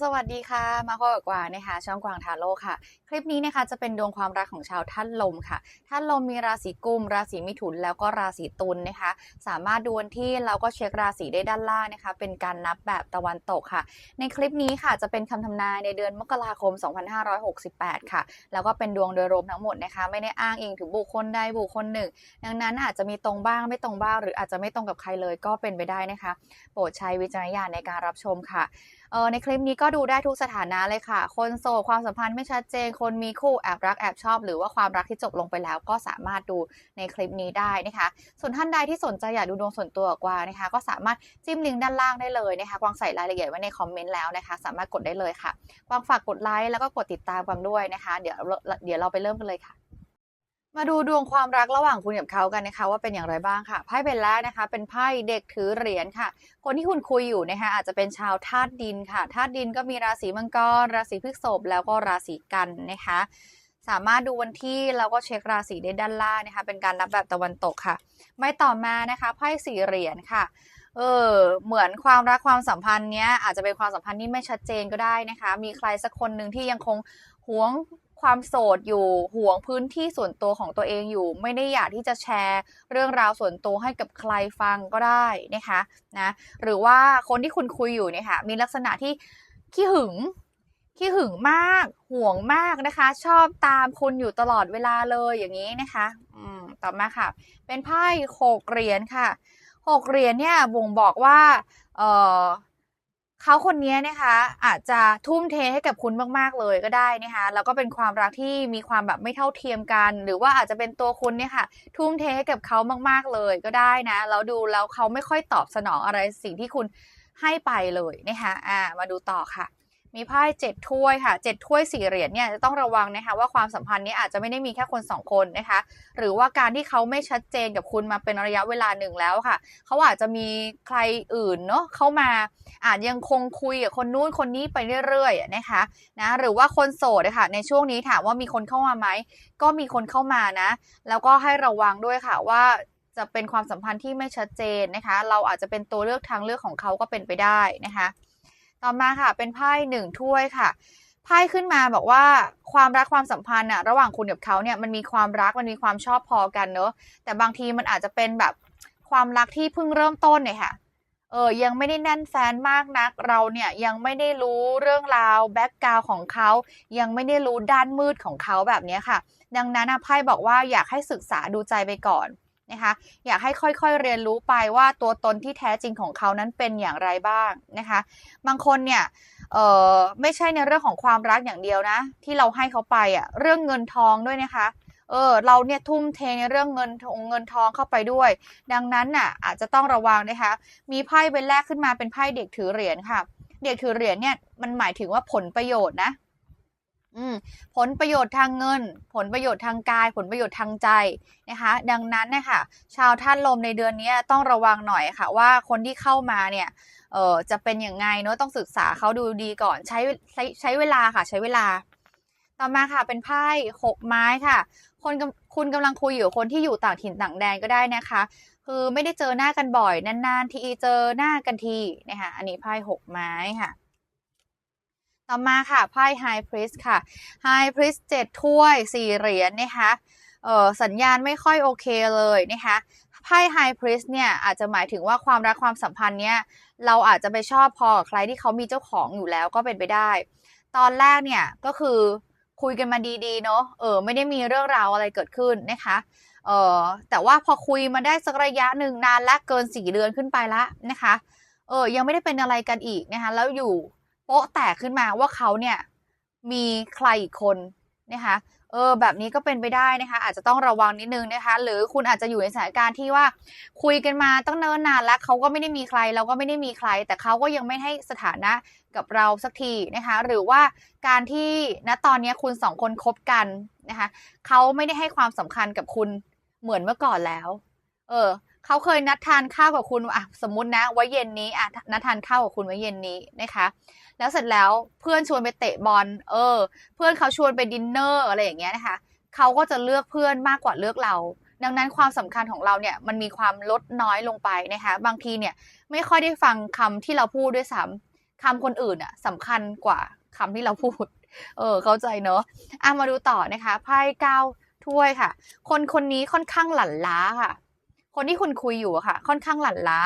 สวัสดีค่ะ มาพบกับกวางนะคะ ช่องกวางทาโร่ค่ะ คลิปนี้นะคะจะเป็นดวงความรักของชาวท่านลมค่ะ ท่านลมมีราศีกุม ราศีมิถุน แล้วก็ราศีตุลนะคะ สามารถดูวันที่แล้วก็เช็คราศีได้ด้านล่างนะคะ เป็นการนับแบบตะวันตกค่ะ ในคลิปนี้ค่ะจะเป็นคำทำนายในเดือนมกราคม 2568 ค่ะ แล้วก็เป็นดวงโดยรวมทั้งหมดนะคะ ไม่ได้อ้างอิงถึงบุคคลใดบุคคลหนึ่ง ดังนั้นอาจจะมีตรงบ้างไม่ตรงบ้าง หรืออาจจะไม่ตรงกับใครเลยก็เป็นไปได้นะคะ โปรดใช้วิจารณญาณในการรับชมค่ะ เออในคลิปนี้ก็ดูได้ทุกสถานะเลยค่ะ คนโสดความสัมพันธ์ไม่ชัดเจน คนมีคู่แอบรักแอบชอบ หรือว่าความรักที่จบลงไปแล้ว ก็สามารถดูในคลิปนี้ได้นะคะ ส่วนท่านใดที่สนใจอยากดูดวงส่วนตัวกว่านะคะ ก็สามารถจิ้มลิงก์ด้านล่างได้เลยนะคะกวางใส่รายละเอียดไว้ในคอมเมนต์แล้วนะคะ สามารถกดได้เลยค่ะกวางฝากกดไลค์แล้วก็กดติดตามกวางด้วยนะคะ เดี๋ยวเดี๋ยวเราไปเริ่มกันเลยค่ะ มาดูดวงความรักระหว่างคุณกับเขากันนะคะ ว่าเป็นอย่างไรบ้างค่ะไพ่เป็นแรกนะคะ เป็นไพ่เด็กถือเหรียญค่ะ คนที่คุณคุยอยู่นะคะอาจจะเป็นชาวธาตุดินค่ะธาตุดินก็มีราศีมังกร ราศีพฤษภแล้วก็ราศีกันนะคะ สามารถดูวันที่แล้วก็เช็คราศีได้ด้านล่างนะคะ เป็นการนับแบบตะวันตกค่ะ ไม่ต่อมานะคะไพ่สี่เหรียญค่ะเออเหมือนความรักความสัมพันธ์เนี้ยอาจจะเป็นความสัมพันธ์ที่ไม่ชัดเจนก็ได้นะคะ มีใครสักคนหนึ่งที่ยังคงหวง ความโสดอยู่ห่วงพื้นที่ส่วนตัวของตัวเองอยู่ ไม่ได้อยากที่จะแชร์เรื่องราวส่วนตัวให้กับใครฟังก็ได้นะคะนะหรือว่าคนที่คุณคุยอยู่เนี่ยค่ะมีลักษณะที่ขี้หึงขี้หึงมากห่วงมากนะคะ ชอบตามคุณอยู่ตลอดเวลาเลยอย่างนี้นะคะอืมต่อมาค่ะ เป็นไพ่หกเหรียญค่ะหกเหรียญเนี่ยบ่งบอกว่าเออ เขาคนนี้นะคะอาจจะทุ่มเทให้กับคุณมากๆเลยก็ได้นะคะแล้วก็เป็นความรักที่มีความแบบไม่เท่าเทียมกัน หรือว่าอาจจะเป็นตัวคุณเนี่ยค่ะ ทุ่มเทให้กับเขามากๆเลยก็ได้นะแล้วดูแล้วเขาไม่ค่อยตอบสนองอะไรสิ่งที่คุณให้ไปเลยนะคะอ่ามาดูต่อค่ะ มีไพ่เจ็ดถ้วยค่ะเจ็ดถ้วยสี่เหรียญเนี่ยจะต้องระวังนะคะว่าความสัมพันธ์นี้อาจจะไม่ได้มีแค่คนสองคนนะคะ หรือว่าการที่เขาไม่ชัดเจนกับคุณมาเป็นระยะเวลาหนึ่งแล้วค่ะ เขาอาจจะมีใครอื่นเนาะเข้ามาอาจยังคงคุยกับคนนู้นคนนี้ไปเรื่อยๆนะคะนะหรือว่าคนโสดนะคะในช่วงนี้ถามว่ามีคนเข้ามาไหมก็มีคนเข้ามานะ แล้วก็ให้ระวังด้วยค่ะว่าจะเป็นความสัมพันธ์ที่ไม่ชัดเจนนะคะ เราอาจจะเป็นตัวเลือกทางเลือกของเขาก็เป็นไปได้นะคะ ต่อมาค่ะ เป็นไพ่หนึ่งถ้วยค่ะไพ่ขึ้นมาบอกว่าความรักความสัมพันธ์อะระหว่างคุณกับเขาเนี่ยมันมีความรักมันมีความชอบพอกันเนอะแต่บางทีมันอาจจะเป็นแบบความรักที่เพิ่งเริ่มต้นเนี่ยค่ะเออยังไม่ได้แน่นแฟนมากนัก เราเนี่ยยังไม่ได้รู้เรื่องราวแบ็กกราวของเขา ยังไม่ได้รู้ด้านมืดของเขาแบบนี้ค่ะ ดังนั้นไพ่บอกว่าอยากให้ศึกษาดูใจไปก่อน นะคะอยากให้ค่อยๆเรียนรู้ไปว่าตัวตนที่แท้จริงของเขานั้นเป็นอย่างไรบ้างนะคะบางคนเนี่ยเออไม่ใช่ในเรื่องของความรักอย่างเดียวนะ ที่เราให้เขาไปอะเรื่องเงินทองด้วยนะคะเออเราเนี่ยทุ่มเทในเรื่องเงินทองเงินทองเข้าไปด้วย ดังนั้นน่ะอาจจะต้องระวังนะคะมีไพ่ใบแรกขึ้นมาเป็นไพ่เด็กถือเหรียญค่ะ เด็กถือเหรียญเนี่ยมันหมายถึงว่าผลประโยชน์นะ อืมผลประโยชน์ทางเงิน ผลประโยชน์ทางกาย ผลประโยชน์ทางใจนะคะ ดังนั้นนะคะชาวท่านลมในเดือนนี้ต้องระวังหน่อยค่ะ ว่าคนที่เข้ามาเนี่ยเออจะเป็นอยังไงเนาะต้องศึกษาเขาดูดีก่อนใช้ใช้ใช้เวลาค่ะใช้เวลา ต่อมาค่ะเป็นไพ่หกไม้ค่ะ คนคุณกำลังคุยอยู่คนที่อยู่ต่างถิ่นต่างแดนก็ได้นะคะ คือไม่ได้เจอหน้ากันบ่อยนานๆทีเจอหน้ากันทีนะคะอันนี้ไพ่หกไม้ค่ะ ต่อมาค่ะไพ่ High Priest ค่ะ High Priest เจ็ดถ้วยสี่เหรียญนะคะเออสัญญาณไม่ค่อยโอเคเลยนะคะไพ่ High Priest เนี่ยอาจจะหมายถึงว่าความรักความสัมพันธ์เนี่ยเราอาจจะไปชอบพอกับใครที่เขามีเจ้าของอยู่แล้วก็เป็นไปได้ ตอนแรกเนี่ยก็คือคุยกันมาดีๆเนาะเออไม่ได้มีเรื่องราวอะไรเกิดขึ้นนะคะเออแต่ว่าพอคุยมาได้สักระยะหนึ่งนานและเกินสี่เดือนขึ้นไปละนะคะเออยังไม่ได้เป็นอะไรกันอีกนะคะแล้วอยู่ โป๊ะแตกขึ้นมาว่าเขาเนี่ยมีใครอีกคนนะคะเออแบบนี้ก็เป็นไปได้นะคะ อาจจะต้องระวังนิดนึงนะคะ หรือคุณอาจจะอยู่ในสถานการณ์ที่ว่าคุยกันมาตั้งเนิ่นนานแล้วเขาก็ไม่ได้มีใครเราก็ไม่ได้มีใคร แต่เขาก็ยังไม่ให้สถานะกับเราสักทีนะคะ หรือว่าการที่ณตอนนี้คุณสองคนคบกันนะคะเขาไม่ได้ให้ความสำคัญกับคุณเหมือนเมื่อก่อนแล้ว เออเขาเคยนัดทานข้าวกับคุณอะสมมตินะว่าเย็นนี้อะนัดทานข้าวกับคุณไว้เย็นนี้นะคะ แล้วเสร็จแล้วเพื่อนชวนไปเตะบอล เออ เพื่อนเขาชวนไปดินเนอร์อะไรอย่างเงี้ยนะคะเขาก็จะเลือกเพื่อนมากกว่าเลือกเรา ดังนั้นความสำคัญของเราเนี่ยมันมีความลดน้อยลงไปนะคะบางทีเนี่ยไม่ค่อยได้ฟังคำที่เราพูดด้วยซ้ำคำคนอื่นอะสำคัญกว่าคำที่เราพูด เออ เข้าใจเนอะอะมาดูต่อนะคะไพ่เก้าถ้วยค่ะ คนคนนี้ค่อนข้างหลั่นล้าค่ะ คนที่คุณคุยอยู่อะค่ะ ค่อนข้างหลั่นล้า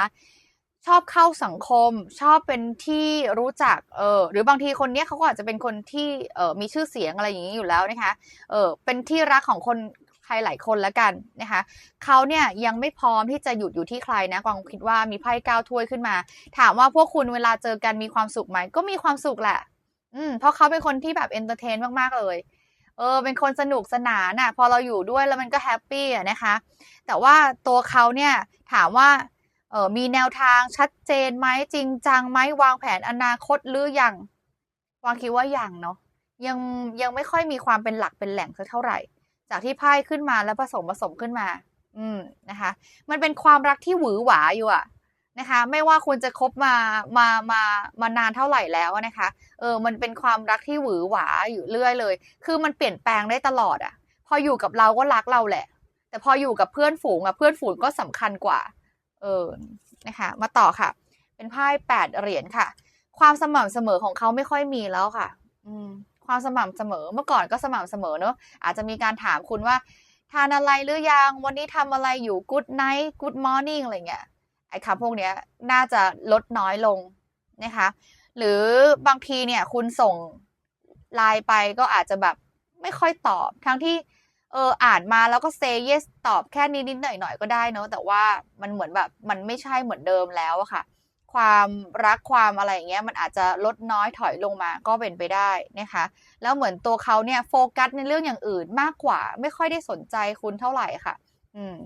ชอบเข้าสังคม ชอบเป็นที่รู้จักเออหรือบางทีคนเนี้ยเขาก็อาจจะเป็นคนที่เออมีชื่อเสียงอะไรอย่างนี้อยู่แล้วนะคะเออเป็นที่รักของคนใครหลายคนแล้วกันนะคะเขาเนี่ยยังไม่พร้อมที่จะหยุดอยู่ที่ใครนะกวางคิดว่ามีไพ่ก้าวถ้วยขึ้นมา ถามว่าพวกคุณเวลาเจอกันมีความสุขไหมก็มีความสุขแหละ อืมเพราะเขาเป็นคนที่แบบเอนเตอร์เทนมากๆเลยเออเป็นคนสนุกสนานอะพอเราอยู่ด้วยแล้วมันก็แฮปปี้อะนะคะ แต่ว่าตัวเขาเนี่ยถามว่า เออมีแนวทางชัดเจนไหมจริงจังไหมวางแผนอนาคตหรือยังวางคิดว่าอยังเนาะยังยังไม่ค่อยมีความเป็นหลักเป็นแหล่งสักเท่าไหร่ จากที่ไพ่ขึ้นมาแล้วผสมผสมขึ้นมา อืมนะคะ มันเป็นความรักที่หวือหวาอยู่อะนะคะ ไม่ว่าคุณจะคบมามามา มานานเท่าไหร่แล้วนะคะ เออ มันเป็นความรักที่หวือหวาอยู่เรื่อยเลย คือมันเปลี่ยนแปลงได้ตลอดอะพออยู่กับเราก็รักเราแหละ แต่พออยู่กับเพื่อนฝูงอะเพื่อนฝูงก็สำคัญกว่า เออนะคะมาต่อค่ะ เป็นไพ่แปดเหรียญค่ะ ความสม่ำเสมอของเขาไม่ค่อยมีแล้วค่ะ อืมความสม่ำเสมอเมื่อก่อนก็สม่ำเสมอเนอะอาจจะมีการถามคุณว่าทานอะไรหรือยัง วันนี้ทำอะไรอยู่ good night good morning อะไรเงี้ยไอ้คำพวกเนี้ยน่าจะลดน้อยลงนะคะ หรือบางทีเนี่ยคุณส่งไลน์ไปก็อาจจะแบบไม่ค่อยตอบทั้งที่ อออ่านมาแล้วก็ say yes ตอบแค่นิดๆหน่อยก็ได้เนอะแต่ว่ามันเหมือนแบบมันไม่ใช่เหมือนเดิมแล้วอะค่ะ ความรักความอะไรอย่างเงี้ยมันอาจจะลดน้อยถอยลงมาก็เป็นไปได้นะคะ แล้วเหมือนตัวเขาเนี่ยโฟกัสในเรื่องอย่างอื่นมากกว่า ไม่ค่อยได้สนใจคุณเท่าไหร่ค่ะ อืม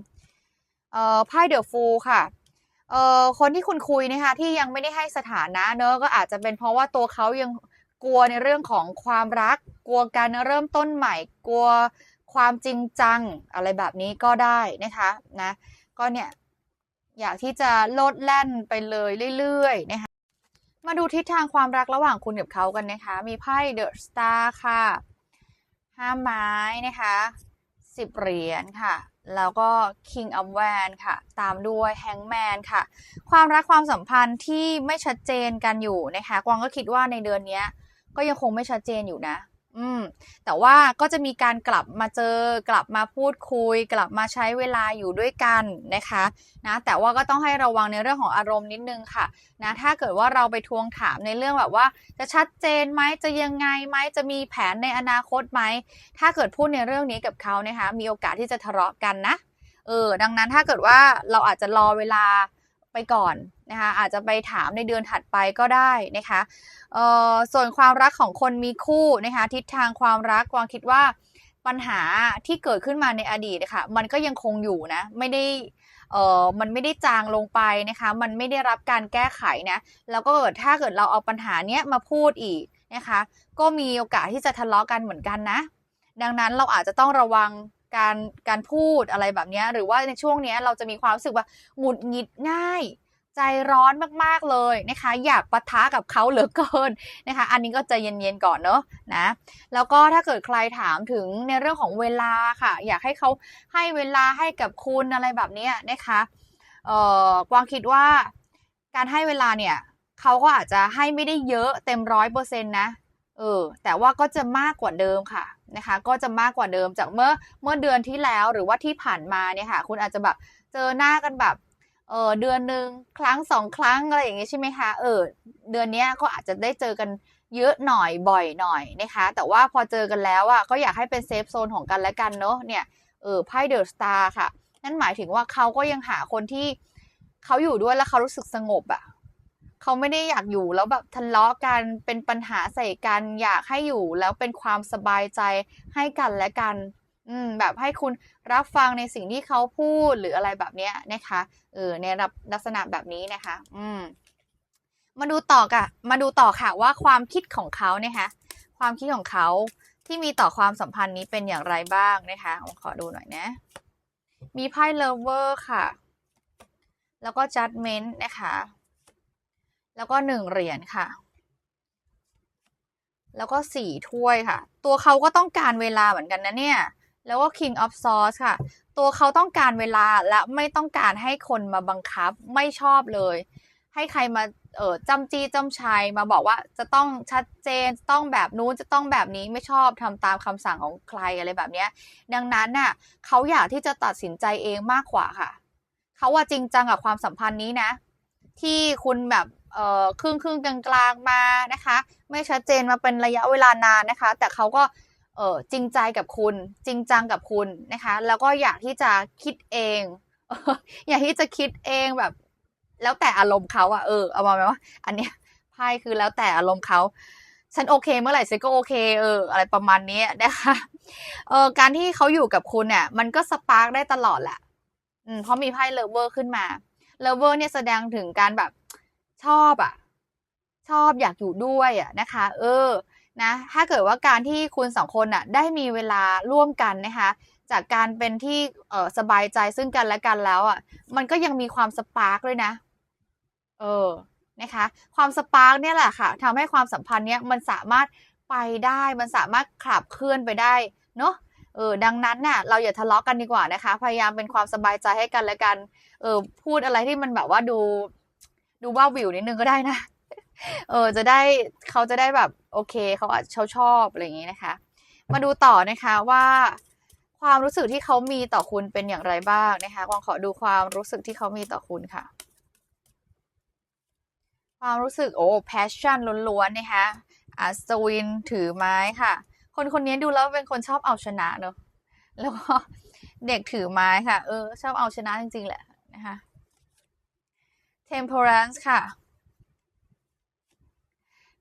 เอ่อไพ่เดอะฟูค่ะเอ่อคนที่คุณคุยนะคะที่ยังไม่ได้ให้สถานะเนอะก็อาจจะเป็นเพราะว่าตัวเขายังกลัวในเรื่องของความรัก กลัวการเริ่มต้นใหม่ กลัว ความจริงจังอะไรแบบนี้ก็ได้นะคะนะก็เนี่ยอยากที่จะโลดแล่นไปเลยเรื่อยๆนะคะมาดูทิศทางความรักระหว่างคุณกับเขากันนะคะ มีไพ่เดอะสตาร์ค่ะห้าไม้นะคะสิบเหรียญค่ะ แล้วก็ King of w a n ค่ะ ตามด้วย Hangman ค่ะ ความรักความสัมพันธ์ที่ไม่ชัดเจนกันอยู่นะคะ กวางก็คิดว่าในเดือนนี้ก็ยังคงไม่ชัดเจนอยู่นะ อืมแต่ว่าก็จะมีการกลับมาเจอกลับมาพูดคุย กลับมาใช้เวลาอยู่ด้วยกันนะคะนะแต่ว่าก็ต้องให้ระวังในเรื่องของอารมณ์นิดนึงค่ะนะถ้าเกิดว่าเราไปทวงถามในเรื่องแบบว่า จะชัดเจนไหมจะยังไงไหมจะมีแผนในอนาคตไหมถ้าเกิดพูดในเรื่องนี้กับเขานะคะมีโอกาสที่จะทะเลาะกันนะเออดังนั้นถ้าเกิดว่าเราอาจจะรอเวลา ไปก่อนนะคะอาจจะไปถามในเดือนถัดไปก็ได้นะคะเออส่วนความรักของคนมีคู่นะคะทิศทางความรักกวางคิดว่าปัญหาที่เกิดขึ้นมาในอดีตนะคะมันก็ยังคงอยู่นะไม่ได้เออมันไม่ได้จางลงไปนะคะ มันไม่ได้รับการแก้ไขนะ แล้วก็เกิดถ้าเกิดเราเอาปัญหาเนี้ยมาพูดอีกนะคะ ก็มีโอกาสที่จะทะเลาะกันเหมือนกันนะ ดังนั้นเราอาจจะต้องระวัง การการพูดอะไรแบบนี้หรือว่าในช่วงนี้เราจะมีความรู้สึกว่าหงุดหงิดง่าย ใจร้อนมากๆเลยนะคะ อยากปะทะกับเขาเหลือเกินนะคะ อันนี้ก็ใจเย็นๆก่อนเนอะนะแล้วก็ถ้าเกิดใครถามถึงในเรื่องของเวลาค่ะ อยากให้เขาให้เวลาให้กับคุณอะไรแบบนี้นะคะเอ่อกวางคิดว่าการให้เวลาเนี่ยเขาก็อาจจะให้ไม่ได้เยอะเต็มร้อยเปอร์เซ็นต์นะเออแต่ว่าก็จะมากกว่าเดิมค่ะ นะคะ ก็จะมากกว่าเดิมจากเมื่อเมื่อเดือนที่แล้วหรือว่าที่ผ่านมาเนี่ยค่ะ คุณอาจจะแบบเจอหน้ากันแบบเออเดือนหนึ่งครั้งสองครั้งอะไรอย่างงี้ใช่ไหมคะเออเดือนนี้ก็อาจจะได้เจอกันเยอะหน่อยบ่อยหน่อยนะคะ แต่ว่าพอเจอกันแล้วอะก็อยากให้เป็นเซฟโซนของกันและกันเนาะเนี่ยเออไพ่เดอะสตาร์ค่ะ นั่นหมายถึงว่าเขาก็ยังหาคนที่เขาอยู่ด้วยแล้วเขารู้สึกสงบอะ เขาไม่ได้อยากอยู่แล้วแบบทะเลาะกันเป็นปัญหาใส่กันอยากให้อยู่แล้วเป็นความสบายใจให้กันและกัน อืมแบบให้คุณรับฟังในสิ่งที่เขาพูดหรืออะไรแบบเนี้ยนะคะเออในรับลักษณะแบบนี้นะคะ อืมมาดูต่อค่ะมาดูต่อค่ะว่าความคิดของเขานะคะความคิดของเขาที่มีต่อความสัมพันธ์นี้เป็นอย่างไรบ้างนะคะขอดูหน่อยนะ มีไพ่เลเวอร์ค่ะ แล้วก็จัดเมนต์นะคะ แล้วก็หนึ่งเหรียญค่ะ แล้วก็สี่ถ้วยค่ะ ตัวเขาก็ต้องการเวลาเหมือนกันนะเนี่ย แล้วก็ King of Swords ค่ะ ตัวเขาต้องการเวลาและไม่ต้องการให้คนมาบังคับไม่ชอบเลย ให้ใครมาเออจำจี้จำชัยมาบอกว่าจะต้องชัดเจนต้องแบบนู้นจะต้องแบบนี้ไม่ชอบทำตามคำสั่งของใครอะไรแบบเนี้ย ดังนั้นน่ะเขาอยากที่จะตัดสินใจเองมากกว่าค่ะ เขาว่าจริงจังกับความสัมพันธ์นี้นะ ที่คุณแบบ ครึ่งครึ่งกลางกลางๆมานะคะ ไม่ชัดเจนมาเป็นระยะเวลานานนะคะ แต่เขาก็เออจริงใจกับคุณ จริงจังกับคุณนะคะ แล้วก็อยากที่จะคิดเอง อยากที่จะคิดเองแบบ แล้วแต่อารมณ์เขาอะเออเอามาไหมว่าอันเนี้ยไพ่คือแล้วแต่อารมณ์เขาฉันโอเคเมื่อไหร่ฉันก็โอเคเอออะไรประมาณนี้นะคะเออการที่เขาอยู่กับคุณเนี่ย มันก็สปาร์กได้ตลอดแหละอืมเพราะมีไพ่เลเวอร์ขึ้นมาเลเวอร์เนี่ยแสดงถึงการแบบ ชอบอะชอบอยากอยู่ด้วยอะนะคะ เออนะถ้าเกิดว่าการที่คุณสองคนอะได้มีเวลาร่วมกันนะคะ จากการเป็นที่เออสบายใจซึ่งกันและกันแล้วอะมันก็ยังมีความสปาร์กด้วยนะ เออนะคะ ความสปาร์กเนี่ยแหละค่ะทำให้ความสัมพันธ์เนี้ยมันสามารถไปได้มันสามารถขับเคลื่อนไปได้เนอะเออดังนั้นน่ะเราอย่าทะเลาะกันดีกว่านะคะ พยายามเป็นความสบายใจให้กันและกันเออพูดอะไรที่มันแบบว่าดู ดูว่าวิวนิดนึงก็ได้นะ เออ จะได้เขาจะได้แบบโอเคเขาอาจเขาชอบอะไรอย่างนี้นะคะ มาดูต่อนะคะว่าความรู้สึกที่เขามีต่อคุณเป็นอย่างไรบ้างนะคะกวางขอดูความรู้สึกที่เขามีต่อคุณค่ะ ความรู้สึกโอ้ passion ล้วนๆนะคะอัศวินถือไม้ค่ะ คนคนนี้ดูแล้วเป็นคนชอบเอาชนะเนอะแล้วก็เด็กถือไม้ค่ะ เออ ชอบเอาชนะจริงๆแหละนะคะ temperance ค่ะ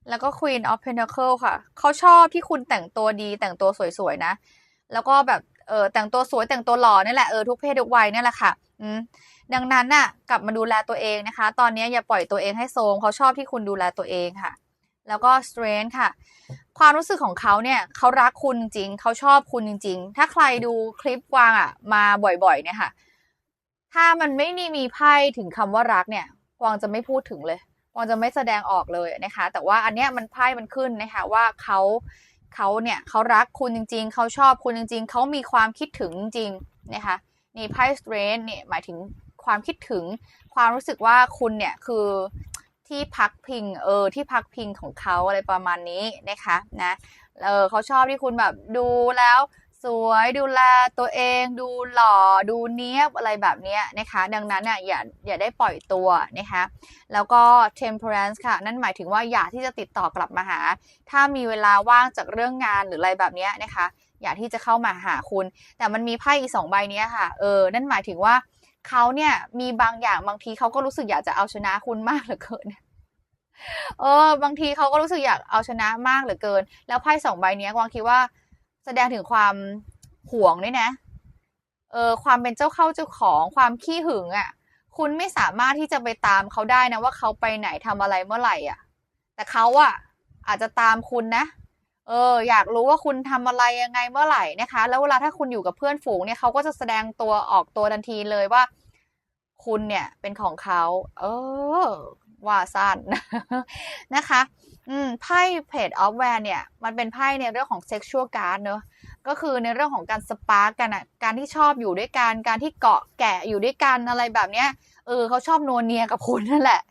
แล้วก็ Queen of Pentacle ค่ะ เขาชอบที่คุณแต่งตัวดีแต่งตัวสวยๆนะ แล้วก็แบบเออแต่งตัวสวยแต่งตัวหล่อนี่แหละเออทุกเพศทุกวัยนี่แหละค่ะ อืมดังนั้นน่ะ กลับมาดูแลตัวเองนะคะ ตอนนี้อย่าปล่อยตัวเองให้โทมเขาชอบที่คุณดูแลตัวเองค่ะ แล้วก็ strength ค่ะ ความรู้สึกของเขาเนี่ยเขารักคุณจริงเขาชอบคุณจริงๆถ้าใครดูคลิปกวางอะ มาบ่อยๆเนี่ยค่ะ ถ้ามันไม่ได้มีไพ่ถึงคำว่ารักเนี่ย กวางจะไม่พูดถึงเลยกวางจะไม่แสดงออกเลยนะคะ แต่ว่าอันเนี้ยมันไพ่มันขึ้นนะคะว่าเขาเขาเนี่ยเขารักคุณจริง ๆ เขาชอบคุณจริง ๆ เขามีความคิดถึงจริงๆนะคะนี่ไพ่ strength เนี่ยหมายถึงความคิดถึงความรู้สึกว่าคุณเนี่ยคือที่พักพิงเออที่พักพิงของเขาอะไรประมาณนี้นะคะนะเออเขาชอบที่คุณแบบดูแล้ว สวยดูแลตัวเองดูหล่อดูเนี้ยบอะไรแบบเนี้ยนะคะ ดังนั้นน่ะอย่าอย่าได้ปล่อยตัวนะคะแล้วก็ temperance ค่ะ นั่นหมายถึงว่าอยากที่จะติดต่อกลับมาหา ถ้ามีเวลาว่างจากเรื่องงานหรืออะไรแบบเนี้ยนะคะ อยากที่จะเข้ามาหาคุณ แต่มันมีไพ่อีกสองใบเนี้ยค่ะเออนั่นหมายถึงว่าเขาเนี่ยมีบางอย่างบางทีเขาก็รู้สึกอยากจะเอาชนะคุณมากเหลือเกินเออบางทีเขาก็รู้สึกอยากเอาชนะมากเหลือเกิน แล้วไพ่สองใบเนี้ยกวางคิดว่า ดงถึงความห่วงด้วยนะ เออ ความเป็นเจ้าเข้าเจ้าของความขี้หึงอะ่ะ คุณไม่สามารถที่จะไปตามเขาได้นะว่าเขาไปไหนทำอะไรเมื่อไหร่อะ แต่เขาอะ อาจจะตามคุณนะ เออ อยากรู้ว่าคุณทำอะไรยังไงเมื่อไหร่นะคะ แล้วเวลาถ้าคุณอยู่กับเพื่อนฝูงเนี่ยเขาก็จะแสดงตัวออกตัวทันทีเลยว่า คุณเนี่ยเป็นของเขา เออ ว่าสั้นนะคะ อืมไพ่เพจออฟแวร์เนี่ย มันเป็นไพ่ในเรื่องของเซ็กชวลการ์ดเนอะก็คือในเรื่องของการสปาร์กกันอะการที่ชอบอยู่ด้วยกัน การที่เกาะแกะอยู่ด้วยกันอะไรแบบเนี้ยเออเขาชอบนัวเนียกับคุณนั่นแหละ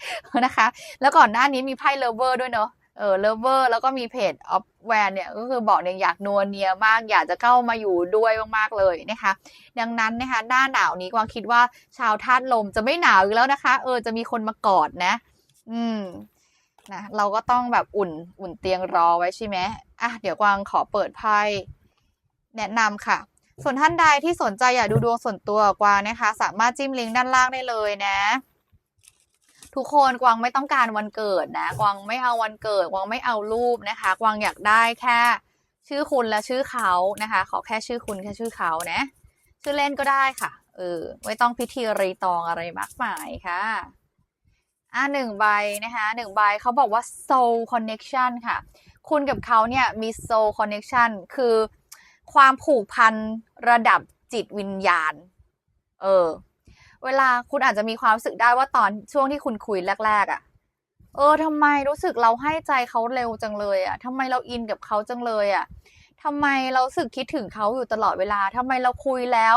นะคะ แล้วก่อนหน้านี้มีไพ่เลเวอร์ด้วยเนอะเออเลเวอร์แล้วก็มีเพจออฟแวร์เนี่ยก็คือบอกเนี่ยอยากนัวเนียมากอยากจะเข้ามาอยู่ด้วยมากๆเลยนะคะ ดังนั้นนะคะหน้าหนาวนี้กวางคิดว่าชาวธาตุลมจะไม่หนาวอีกแล้วนะคะ เออจะมีคนมากอดนะ อืม นะเราก็ต้องแบบอุ่นอุ่นเตียงรอไว้ใช่ไหมอะเดี๋ยวกวางขอเปิดไพ่แนะนำค่ะ ส่วนท่านใดที่สนใจอยากดูดวงส่วนตัวกวางนะคะ สามารถจิ้มลิงก์ด้านล่างได้เลยนะ ทุกคนกวางไม่ต้องการวันเกิดนะ กวางไม่เอาวันเกิด กวางไม่เอารูปนะคะ กวางอยากได้แค่ ชื่อคุณและชื่อเขานะคะ ขอแค่ชื่อคุณแค่ชื่อเขานะ ชื่อเล่นก็ได้ค่ะเออไม่ต้องพิธีรีตองอะไรมากมายค่ะ อ่าหนึ่งใบนะคะหนึ่งใบเขาบอกว่า soul connection ค่ะ คุณกับเขาเนี่ยมี soul connection คือความผูกพันระดับจิตวิญญาณ เออ เวลาคุณอาจจะมีความรู้สึกได้ว่าตอนช่วงที่คุณคุยแรก ๆอะ เออทำไมรู้สึกเราให้ใจเขาเร็วจังเลยอะทำไมเราอินกับเขาจังเลยอะทำไมเราสึกคิดถึงเขาอยู่ตลอดเวลาทำไมเราคุยแล้ว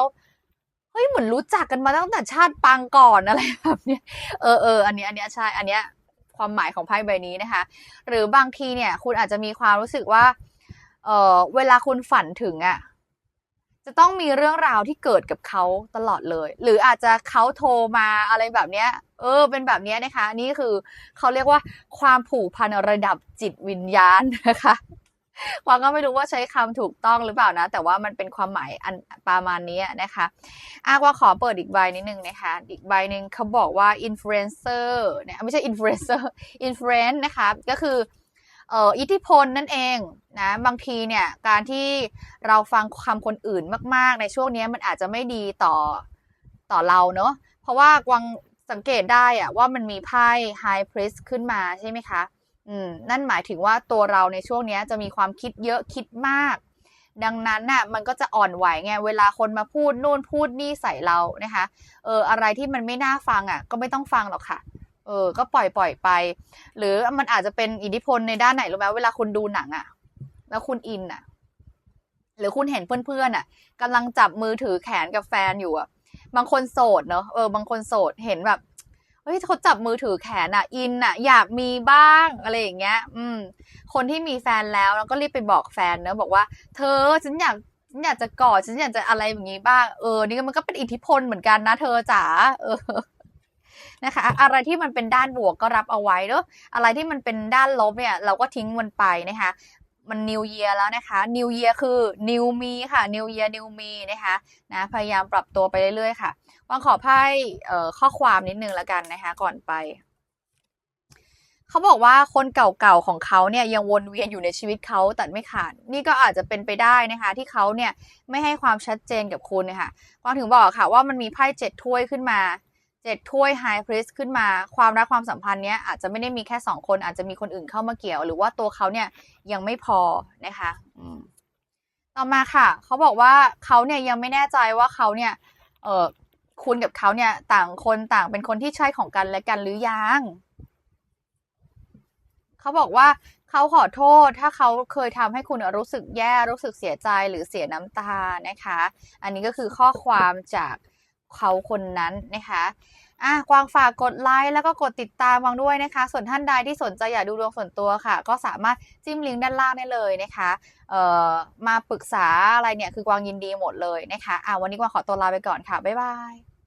เฮ้ยเหมือนรู้จักกันมาตั้งแต่ชาติปางก่อนอะไรแบบเนี้ยเออเอออันนี้อันนี้ใช่อันเนี้ยความหมายของไพ่ใบนี้นะคะ หรือบางทีเนี่ย คุณอาจจะมีความรู้สึกว่า เออเวลาคุณฝันถึงอะ่ะจะต้องมีเรื่องราวที่เกิดกับเขาตลอดเลย หรืออาจจะเขาโทรมาอะไรแบบเนี้ย เออ เป็นแบบนี้นะคะ นี่คือเขาเรียกว่าความผูกพันระดับจิตวิญญาณนะคะ กวางก็ไม่รู้ว่าใช้คำถูกต้องหรือเปล่านะ แต่ว่ามันเป็นความหมายอันประมาณนี้นะคะอากวางขอเปิดอีกใบนิดนึงนะคะ อีกใบหนึ่งเขาบอกว่า influencer เนี่ยไม่ใช่ influencer influence นท์นะคะ ก็คือเอ่ออิทธิพลนั่นเองนะบางทีเนี่ยการที่เราฟังคำคนอื่นมาก ๆ ในช่วงนี้มันอาจจะไม่ดีต่อต่อเราเนอะเพราะว่ากวางสังเกตได้อะว่ามันมีไพ่ high priest ขึ้นมาใช่ไหมคะ อืมนั่นหมายถึงว่าตัวเราในช่วงนี้จะมีความคิดเยอะคิดมาก ดังนั้นน่ะมันก็จะอ่อนไหวไงเวลาคนมาพูดนู่นพูดนี่ใส่เรานะคะเอออะไรที่มันไม่น่าฟังอะ ก็ไม่ต้องฟังหรอกค่ะเออ ก็ปล่อยปล่อยไป หรือมันอาจจะเป็นอิทธิพลในด้านไหนรู้ไหมเวลาคุณดูหนังอะ แล้วคุณอินอะ หรือคุณเห็นเพื่อนๆอะกำลังจับมือถือแขนกับแฟนอยู่อะ บางคนโสดเนอะเออบางคนโสดเห็นแบบ ฮ้ยเขาจับมือถือแขนอะอินอะอยากมีบ้างอะไรอย่างเงี้ย อืม คนที่มีแฟนแล้วแล้วก็รีบไปบอกแฟนเนอะบอกว่า เธอฉันอยากฉันอยากจะกอดฉันอยากจะอะไรอย่างงี้บ้างเออนี่มันก็เป็นอิทธิพลเหมือนกันนะเธอจ๋าเออนะคะ อะไรที่มันเป็นด้านบวกก็รับเอาไว้เนอะอะไรที่มันเป็นด้านลบเนี่ย เราก็ทิ้งมันไปนะคะ มัน New Year แล้วนะคะ New Year คือ New Me ค่ะ New Year New Me นะคะนะพยายามปรับตัวไปเรื่อยๆค่ะวางขอไพ่เอ่อข้อความนิดนึงแล้วกันนะคะ ก่อนไป เขาบอกว่าคนเก่าๆของเขาเนี่ยยังวนเวียนอยู่ในชีวิตเขาตัดไม่ขาด นี่ก็อาจจะเป็นไปได้นะคะ ที่เขาเนี่ยไม่ให้ความชัดเจนกับคุณนะคะวางถึงบอกค่ะว่ามันมีไพ่เจ็ดถ้วยขึ้นมา เจ็ดถ้วยไฮพริสขึ้นมาความรักความสัมพันธ์เนี้ยอาจจะไม่ได้มีแค่สองคนอาจจะมีคนอื่นเข้ามาเกี่ยว หรือว่าตัวเขาเนี่ยยังไม่พอนะคะต่อมาค่ะ เขาบอกว่าเขาเนี่ยยังไม่แน่ใจว่าเขาเนี่ยเออคุณกับเขาเนี่ย ต่างคนต่างเป็นคนที่ใช่ของกันและกันหรือยังเขาบอกว่าเขาขอโทษถ้าเขาเคยทำให้คุณรู้สึกแย่รู้สึกเสียใจหรือเสียน้ำตานะคะ อันนี้ก็คือข้อความจาก เขาคนนั้นนะคะอะกวางฝากกดไลค์แล้วก็กดติดตามวางด้วยนะคะ ส่วนท่านใดที่สนใจอยากดูดวงส่วนตัวค่ะ ก็สามารถจิ้มลิงก์ด้านล่างได้เลยนะคะเอ่อมาปรึกษาอะไรเนี่ยคือกวางยินดีหมดเลยนะคะอะวันนี้กวางขอตัวลาไปก่อนค่ะบ๊ายบาย